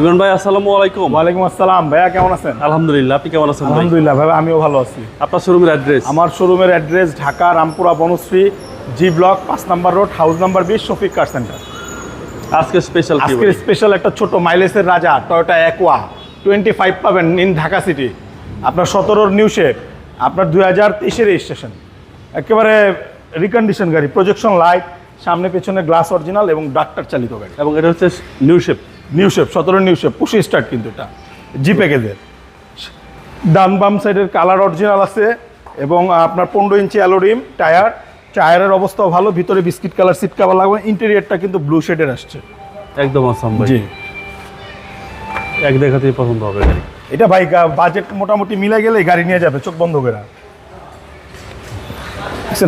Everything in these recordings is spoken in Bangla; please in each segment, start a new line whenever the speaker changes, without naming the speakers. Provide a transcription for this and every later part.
ইমরান ভাই আসসালামু আলাইকুম।
ওয়ালাইকুম আসসালাম। ভাইয়া কেমন আছেন?
আলহামদুলিল্লাহ আপনি কেমন আছেন
আলহামদুলিল্লাহ ভাই আমিও ভালো আছি।
আপনার শোরুমের অ্যাড্রেস
আমার শোরুমের address Dhaka Rampura Banasree G block পাঁচ নাম্বার রোড হাউস নাম্বার বিশ শফিক কার সেন্টার
আজকে স্পেশাল
আজকে স্পেশাল একটা ছোট মাইলেজের রাজা টয়োটা অ্যাকোয়া টোয়েন্টি ফাইভ পাবেন ইন ঢাকা সিটি আপনার সতেরোর নিউ শেপ আপনার দুই হাজার তেইশের রেজিস্ট্রেশন একেবারে রিকন্ডিশন গাড়ি প্রজেকশন লাইট সামনে পেছনে গ্লাস অরিজিনাল এবং ডাক্তার চালিত গাড়ি।
এবং এটা হচ্ছে নিউ শেপ
নিউ শেপ সতেরো নিউ শেপ পুশি স্টার্ট কিন্তু এটা। জি প্যাকেজের ডান বাম সাইডের কালার অরিজিনাল আছে এবং আপনার পনেরো ইঞ্চি অ্যালোরিম টায়ার টায়ারের অবস্থাও ভালো ভিতরে বিস্কিট কালার সিট কাভার লাগবে ইন্টেরিয়ারটা কিন্তু ব্লু শেডের আসছে।
একদম আসাম
জি।
এক দেখাতেই পছন্দ হবে গাড়ি।
এটা ভাই বাজেট মোটামুটি মিলে গেলে গাড়ি নিয়ে যাবে চোখ বন্ধ করে।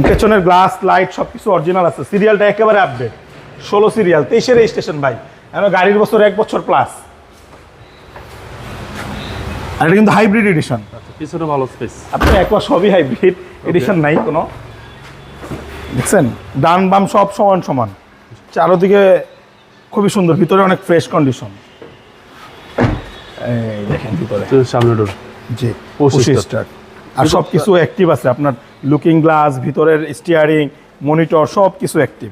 পেছনের গ্লাস লাইট সব কিছু অরিজিনাল আছে। সিরিয়ালটা একেবারে আপডেট ষোলো সিরিয়াল তেইশের রেজিস্ট্রেশন ভাই। এখন গাড়ির বছর এক বছর প্লাস আর এটা কিন্তু হাইব্রিড এডিশন
আচ্ছা পিছনে ভালো স্পেস
আপনি একবার সবই হাইব্রিড এডিশন নাই কোনো। দেখছেন? ডান বাম সব সমান সমান। চারোদিকে খুবই সুন্দর ভিতরে অনেক ফ্রেশ কন্ডিশন এই দেখেন ভিতরে।
সামনে ডোর
জি
Push
পুশি স্টার্ট আর সব কিছু অ্যাক্টিভ আছে আপনার লুকিং গ্লাস ভিতরের স্টিয়ারিং মনিটর সব কিছু অ্যাক্টিভ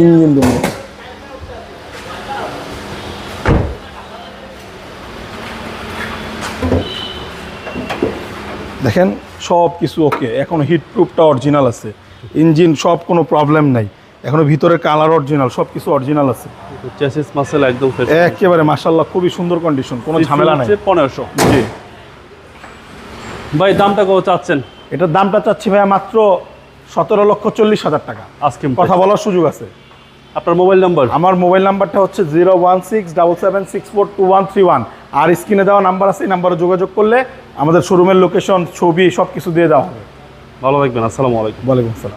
ইঞ্জিন দেখেন সব কিছু ওকে এখনও হিট প্রুফটা অরিজিনাল আছে। ইঞ্জিন সব কোনো প্রবলেম নাই। এখনও ভিতরে কালার অরিজিনাল সব কিছু অরিজিনাল আছে।
চেসিস মাসেল একদম ফ্রেশ
একেবারে মাসাল্লাহ খুবই সুন্দর কন্ডিশন কোনো ঝামেলা নাই।
পনেরোশো।
জি।
ভাই দামটা কত চাচ্ছেন?
এটার দামটা চাচ্ছি ভাইয়া মাত্র সতেরো লক্ষ চল্লিশ হাজার টাকা।
আজকে
কথা বলার সুযোগ আছে।
আপনার মোবাইল নাম্বার
আমার মোবাইল নাম্বারটা হচ্ছে zero one six double seven six four two one three one আর স্ক্রিনে দেওয়া নাম্বার আছে এই নাম্বারে যোগাযোগ করলে আমাদের শোরুমের লোকেশন ছবি সব কিছু দিয়ে দেওয়া হবে।
ভালো থাকবেন আসসালামু আলাইকুম।
ওয়ালাইকুম আসসালাম।